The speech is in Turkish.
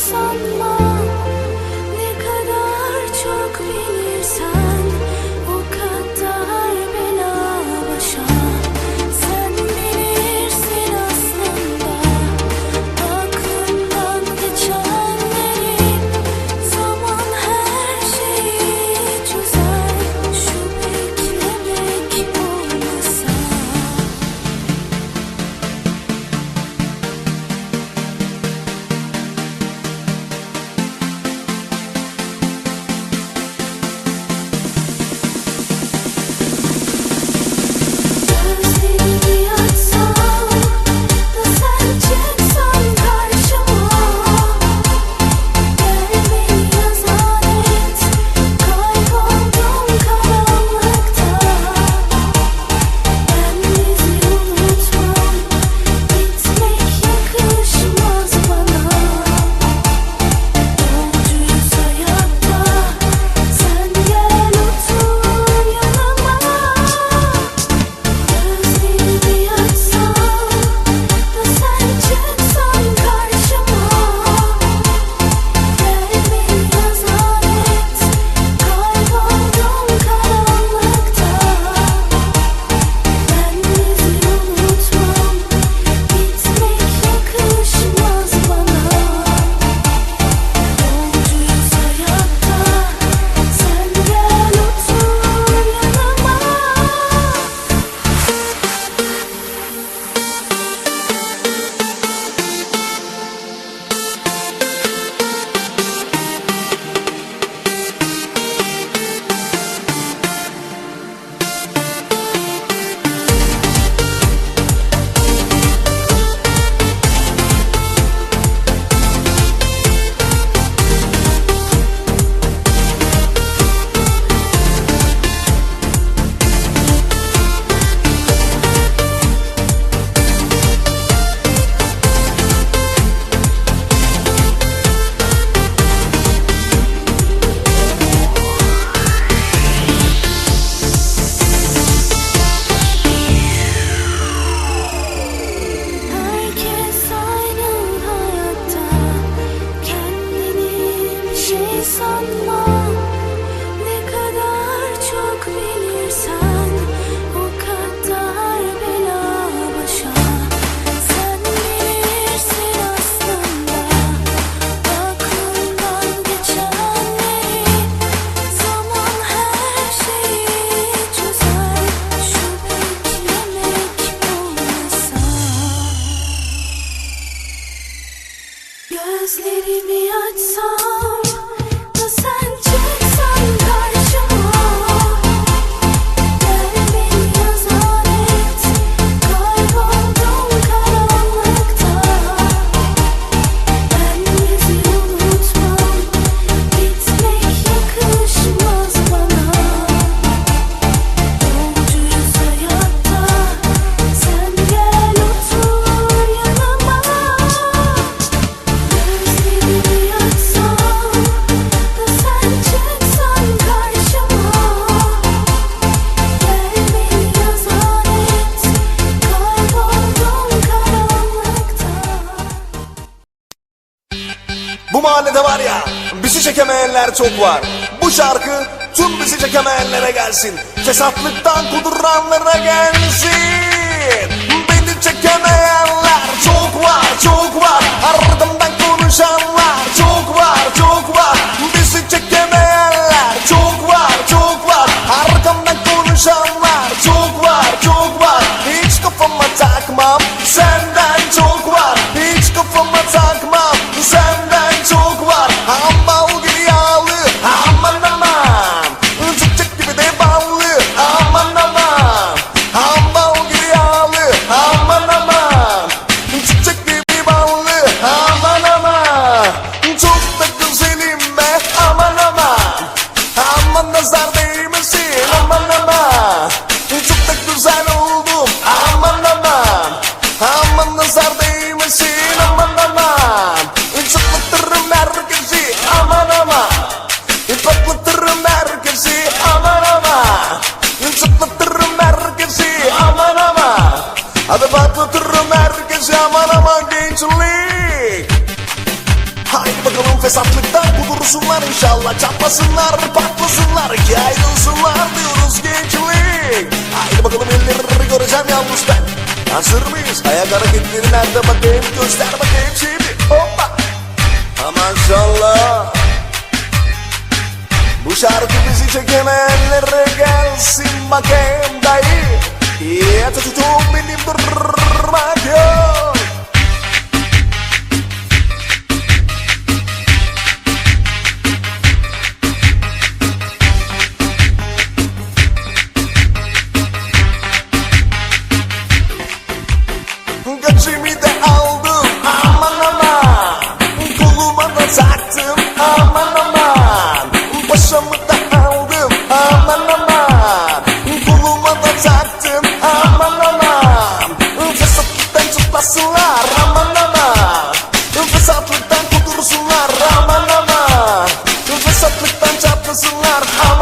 someone çekemeyenler çok var. Bu şarkı tüm bizi çekemeyenlere gelsin. Fesatlıktan kuduranlara gelsin. Beni çekemeyenler çok var, çok var. Ardımdan konuşanlar çok var, çok var. Bizi çekemeyenler çok var, çok var. Arkamdan konuşanlar Fesatlıktan kudursunlar inşallah. Çatlasınlar patlasınlar. Ki ayrılsınlar diyoruz gençlik. Haydi bakalım elleri göreceğim yalnız ben. Hazır mıyız? Ayak hareketleri nerede? Bakayım göster bakayım şimdi. Hoppa! Ha maşallah. Bu şarkı bizi çekemeyenlere gelsin bakayım dayı. Durmak yok Rahatlıktan çatlasınlar. Ama